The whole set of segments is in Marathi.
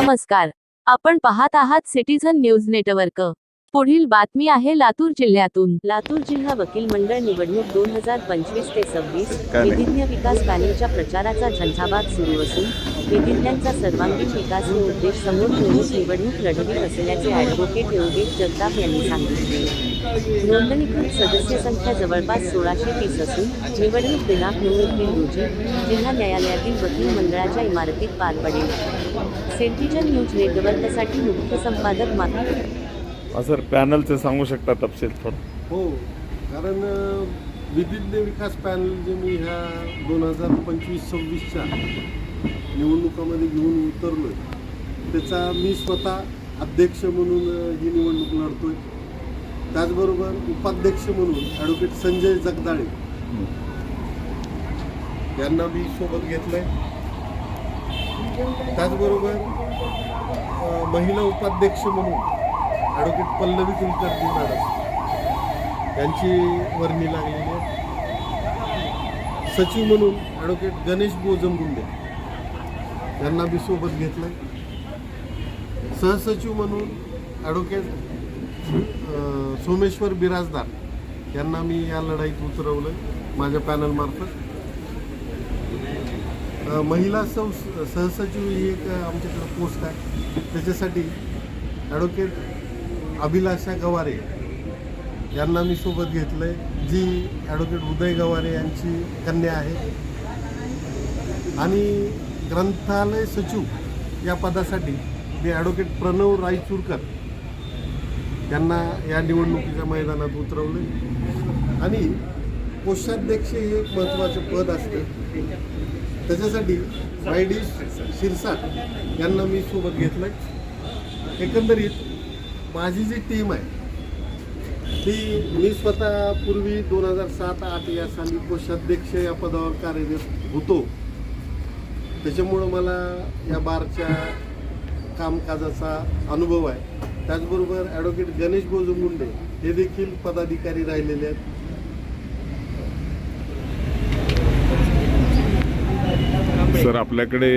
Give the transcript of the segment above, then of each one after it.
नमस्कार. आपण पाहत आहात सिटीझन न्यूज नेटवर्क. पुढील बातमी आहे लातूर जिल्ह्यातून. लातूर जिल्हा वकील मंडळ निवडणूक दोन हजार पंचवीस ते सव्वीस. विधिज्ञ विकास पॅनेलच्या प्रचाराचा झंझावात सुरू असून विधिज्ञांचा सर्वांगीण विकास हे उद्देश समोर ठेवून निवडणूक लढवित असल्याचे ॲडव्होकेट योगेश जगताप यांनी सांगितले. नोंदणीकृत सदस्य संख्या जवळपास सोळाशे तीस असून निवडणूक दिनांक नऊ एप्रिल रोजी जिल्हा न्यायालयातील वकील मंडळाच्या इमारतीत पार पडेल. सेंटिजन न्यूज नेटवर्कसाठी मुख्य संपादक हा सर पॅनलचं सांगू शकता तपशील थोडं? हो कारण विधिज्ञ विकास पॅनल जे मी ह्या दोन हजार पंचवीस सव्वीसच्या निवडणुकामध्ये घेऊन उतरलो आहे त्याचा मी स्वतः अध्यक्ष म्हणून ही निवडणूक लढतोय. त्याचबरोबर उपाध्यक्ष म्हणून ॲडव्होकेट संजय जगदाळे यांना मी सोबत घेतलंय. त्याचबरोबर महिला उपाध्यक्ष म्हणून ॲडव्होकेट पल्लवी कुलकर्णी मॅडम यांची वर्णी लागलेली आहे. सचिव म्हणून ॲडव्होकेट गणेश बोजमगुंडे यांना मी सोबत घेतलं सहसचिव म्हणून ॲडव्होकेट सोमेश्वर बिराजदार यांना मी या लढाईत उतरवलं माझ्या पॅनलमार्फत. महिला सौ सहसचिव ही एक आमच्याकडे पोस्ट आहे. त्याच्यासाठी ॲडव्होकेट अभिलाषा गवारे यांना मी सोबत घेतलं आहे जी ॲडव्होकेट उदय गवारे यांची कन्या आहे. आणि ग्रंथालय सचिव या पदासाठी मी ॲडव्होकेट प्रणव रायचूरकर यांना या निवडणुकीच्या मैदानात उतरवले आणि कोषाध्यक्ष हे एक महत्त्वाचे पद असते. त्याच्यासाठी वाय डी शिरसाट यांना मी सोबत घेतलं आहे एकंदरीत माझी जी टीम आहे ती मी स्वतः पूर्वी दोन हजार सात आठ या साली कोषाध्यक्ष या पदावर कार्यरत होतो. त्याच्यामुळं मला या बारच्या कामकाजाचा अनुभव आहे. त्याचबरोबर ॲडव्होकेट गणेश गोजमुंडे हे देखील पदाधिकारी राहिलेले आहेत. सर आपल्याकडे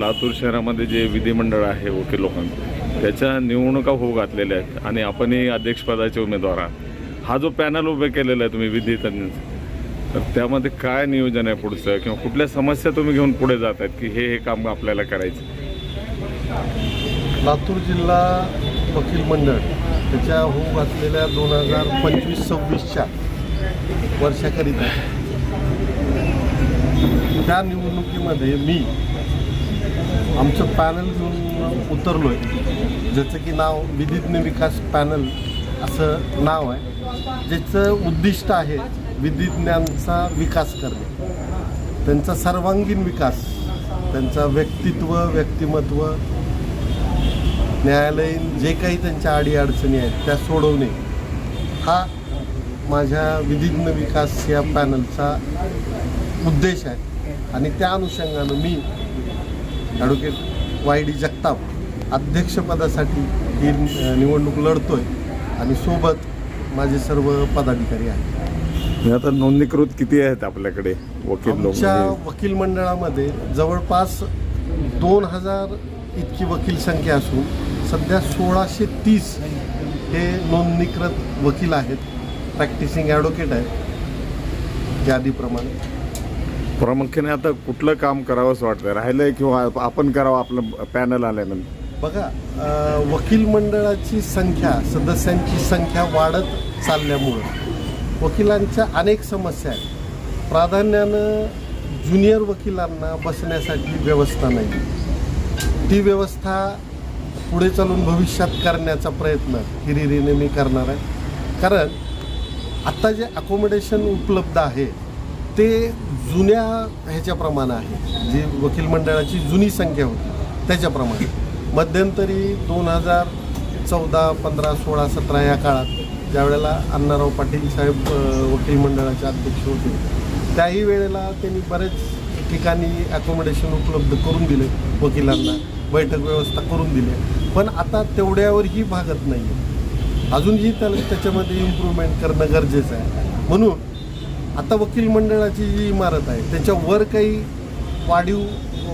लातूर शहरामध्ये जे विधिमंडळ आहे वकील लोकांचं त्याच्या निवडणुका होऊ घातलेल्या आहेत आणि आपणही अध्यक्षपदाचे उमेदवार आहात. हा जो पॅनल उभे केलेला आहे तुम्ही विधी तज्ञांचा तर त्यामध्ये काय नियोजन आहे पुढचं? किंवा कुठल्या समस्या तुम्ही घेऊन पुढे जात आहेत की हे हे काम आपल्याला करायचं? लातूर जिल्हा वकील मंडळ त्याच्या होऊ घातलेल्या दोन हजार पंचवीस सव्वीसच्या वर्षाकरिता त्या निवडणुकीमध्ये मी आमचं पॅनल घेऊन उतरलो आहे ज्याचं की नाव विधिज्ञ विकास पॅनल असं नाव आहे. ज्याचं उद्दिष्ट आहे विधिज्ञांचा विकास करणे. त्यांचा सर्वांगीण विकास त्यांचा व्यक्तित्व व्यक्तिमत्व न्यायालयीन जे काही त्यांच्या अडीअडचणी आहेत त्या सोडवणे हा माझ्या विधिज्ञ विकास या पॅनलचा उद्देश आहे. आणि त्या अनुषंगानं मी ॲडव्होकेट वाय डी जगताप अध्यक्षपदासाठी ही निवडणूक लढतोय आणि सोबत माझे सर्व पदाधिकारी आहेत. हे आता नोंदणीकृत किती आहेत आपल्याकडे वकील लोक? आमच्या वकील मंडळामध्ये जवळपास दोन हजार इतकी वकील संख्या असून सध्या सोळाशे तीस हे नोंदणीकृत वकील आहेत. प्रॅक्टिसिंग ॲडव्होकेट आहेत. यादीप्रमाणे प्रामुख्याने आता कुठलं काम करावंसं वाटतं राहिलंय किंवा आपण करावं आपलं पॅनल आल्यानंतर? बघा वकील मंडळाची संख्या सदस्यांची संख्या वाढत चालल्यामुळं वकिलांच्या अनेक समस्या आहेत. प्राधान्यानं ज्युनियर वकिलांना बसण्यासाठी व्यवस्था नाही. ती व्यवस्था पुढे चालून भविष्यात करण्याचा प्रयत्न हिरिरीने मी करणार आहे. कारण आत्ता जे अकोमोडेशन उपलब्ध आहे ते जुन्या ह्याच्याप्रमाणे आहे. जी वकील मंडळाची जुनी संख्या होती त्याच्याप्रमाणे. मध्यंतरी दोन हजार चौदा पंधरा सोळा सतरा या काळात ज्यावेळेला अण्णाराव पाटील साहेब वकील मंडळाचे अध्यक्ष होते त्याही वेळेला त्यांनी बरेच ठिकाणी ॲकोमोडेशन उपलब्ध करून दिले वकिलांना बैठक व्यवस्था करून दिली. पण आता तेवढ्यावरही भागत नाही आहे अजूनही त्याला त्याच्यामध्ये इम्प्रूव्हमेंट करणं गरजेचं आहे. म्हणून आता वकील मंडळाची जी इमारत आहे त्याच्यावर काही वाढीव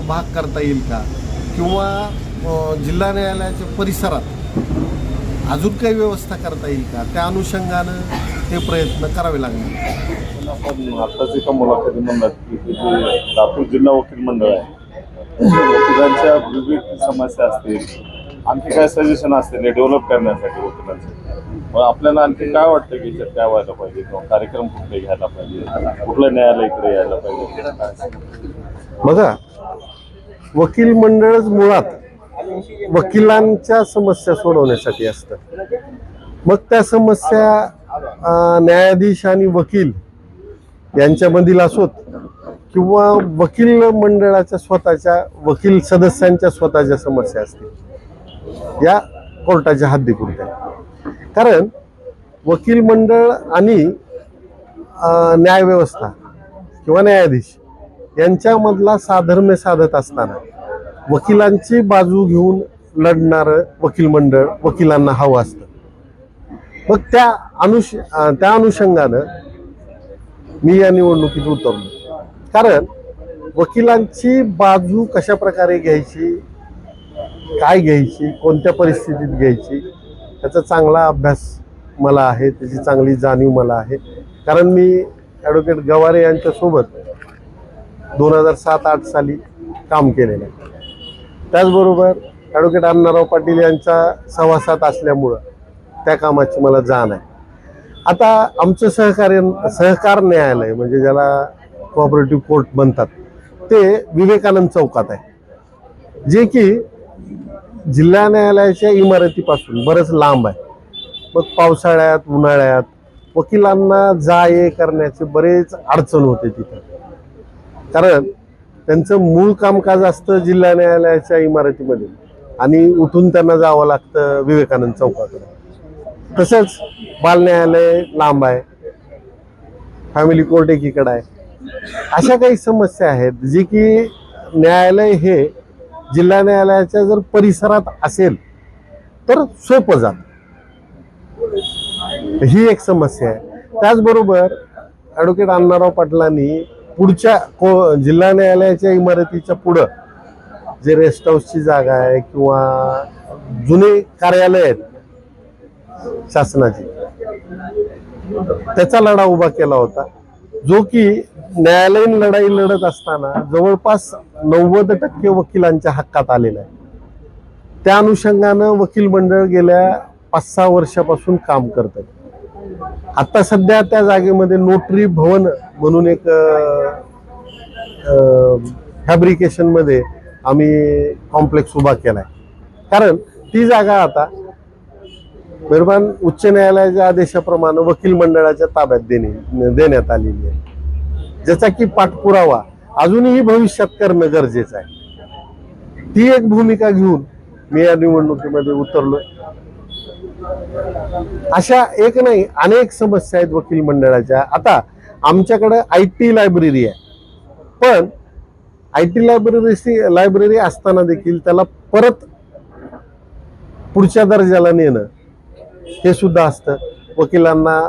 भाग करता येईल का? किंवा जिल्हा न्यायालयाच्या परिसरात अजून काही व्यवस्था करता येईल का? त्या अनुषंगानं ते प्रयत्न करावे लागणार. पण आपण आताच एका मुलाखती म्हणतात की जे लातूर जिल्हा वकील मंडळ आहे वकिलांच्या विविध समस्या असतील आणखी काय सजेशन असतील डेव्हलप करण्यासाठी वकिलांचं? मग आपल्याला आणखी काय वाटतं की याच्यात काय व्हायला पाहिजे? किंवा कार्यक्रम कुठले घ्यायला पाहिजे? कुठलं न्यायालय इकडे यायला पाहिजे? बघा वकील मंडळच मुळात वकिलांच्या समस्या सोडवण्यासाठी असतं मग त्या समस्या न्यायाधीश आणि वकील यांच्यामधील असोत किंवा वकील मंडळाच्या स्वतःच्या वकील सदस्यांच्या स्वतःच्या समस्या असतील या कोर्टाच्या हद्दीपुरत्या. कारण वकील मंडळ आणि न्यायव्यवस्था किंवा न्यायाधीश यांच्यामधला साधर्म्य साधत असताना वकिलांची बाजू घेऊन लढणारं वकील मंडळ वकिलांना हवं असतं. मग त्या अनुष त्या अनुषंगानं मी या निवडणुकीत उतरलो. कारण वकिलांची बाजू कशा प्रकारे घ्यायची काय घ्यायची कोणत्या परिस्थितीत घ्यायची त्याचा चांगला अभ्यास मला आहे त्याची चांगली जाणीव मला आहे. कारण मी ॲडव्होकेट गवारे यांच्यासोबत दोन हजार सात आठ साली काम केलेलं आहे. त्याचबरोबर ॲडव्होकेट अण्णाराव पाटील यांच्या सहवासात असल्यामुळं त्या कामाची मला जाण आहे. आता आमचं सहकार्य सहकार न्यायालय म्हणजे ज्याला कोऑपरेटिव्ह कोर्ट म्हणतात ते विवेकानंद चौकात आहे. जे की जिल्हा न्यायालयाच्या इमारतीपासून बरंच लांब आहे. मग पावसाळ्यात उन्हाळ्यात वकिलांना जा ये करण्याचे बरेच अडचण होते तिथं. कारण त्यांचं मूळ कामकाज असतं जिल्हा न्यायालयाच्या इमारतीमध्ये आणि उठून त्यांना जावं लागतं विवेकानंद चौकाकडे. तसंच बाल न्यायालय लांब आहे. फॅमिली कोर्ट एकीकडे आहे. अशा काही समस्या आहेत जे की न्यायालय हे जिल्हा न्यायालयाच्या जर परिसरात असेल तर सोपं जात. ही एक समस्या आहे. त्याचबरोबर ॲडव्होकेट अण्णाराव पाटलांनी पुढच्या को जिल्हा न्यायालयाच्या इमारतीच्या पुढं जे रेस्ट हाऊसची जागा आहे किंवा जुने कार्यालय आहेत शासनाची त्याचा लढा उभा केला होता. जो की न्यायालयीन लढाई लढत असताना जवळपास नव्वद टक्के वकिलांच्या हक्कात आलेला आहे. त्या अनुषंगानं वकील मंडळ गेल्या पाच सहा वर्षापासून काम करत आहे आता सध्या त्या जागेमध्ये नोटरी भवन म्हणून एक फॅब्रिकेशनमध्ये आम्ही कॉम्प्लेक्स उभा केलाय. कारण ती जागा आता मेहरबान उच्च न्यायालयाच्या आदेशाप्रमाणे वकील मंडळाच्या ताब्यात देणे देण्यात आलेली आहे. ज्याचा की पाठपुरावा अजूनही भविष्यात करणं गरजेचं आहे. ती एक भूमिका घेऊन मी या निवडणुकीमध्ये उतरलोय. अशा एक नाही अनेक समस्या आहेत वकील मंडळाच्या. आता आमच्याकडं आय टी लायब्ररी आहे. पण आय टी लायब्ररी लायब्ररी असताना देखील त्याला परत पुढच्या दर्जाला नेणं हे सुद्धा असतं. वकिलांना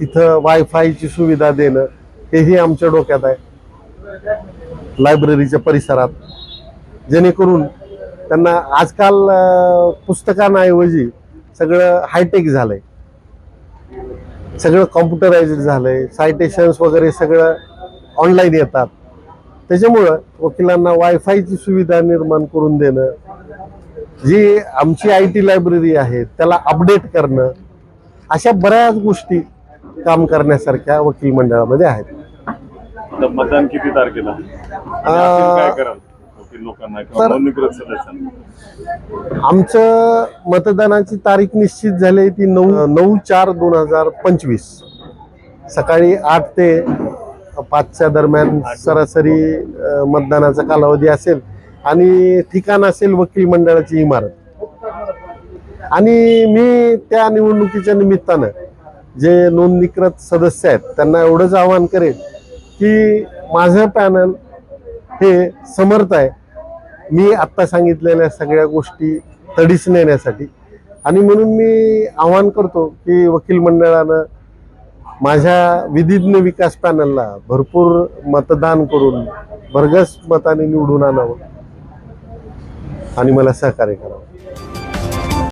तिथं वायफायची सुविधा देणं हेही आमच्या डोक्यात आहे. लायब्ररीच्या परिसरात. जेणेकरून त्यांना आजकाल पुस्तकांऐवजी सगळं हायटेक झालंय. सगळं कॉम्प्युटराइज्ड झालंय. सायटेशन्स वगैरे सगळं ऑनलाईन येतात. त्याच्यामुळं वकिलांना वायफायची सुविधा निर्माण करून देणं जी आमची आय टी लायब्ररी आहे त्याला अपडेट करणं अशा बऱ्याच गोष्टी काम करण्यासारख्या वकील मंडळामध्ये आहेत. मतदान किती तारखेला? आणि आपण काय कराल? वकील लोकांना किंवा तर- नोंदणीकृत सदस्यांना? आमचं मतदानाची तारीख निश्चित झाली ती नऊ नऊ चार दोन हजार पंचवीस. सकाळी आठ ते पाचच्या दरम्यान सरासरी अ, मतदानाचा कालावधी असेल आणि ठिकाण असेल वकील मंडळाची इमारत. आणि मी त्या निवडणुकीच्या निमित्तानं जे नोंदणीकृत सदस्य आहेत त्यांना एवढंच आवाहन करेन की माझं पॅनल हे समर्थ आहे. मी आत्ता सांगितलेल्या सगळ्या गोष्टी तडीस नेण्यासाठी. आणि म्हणून मी आवाहन करतो की वकील मंडळानं माझ्या विधिज्ञ विकास पॅनलला भरपूर मतदान करून भरघस मताने निवडून आणावं आणि मला सहकार्य करावं.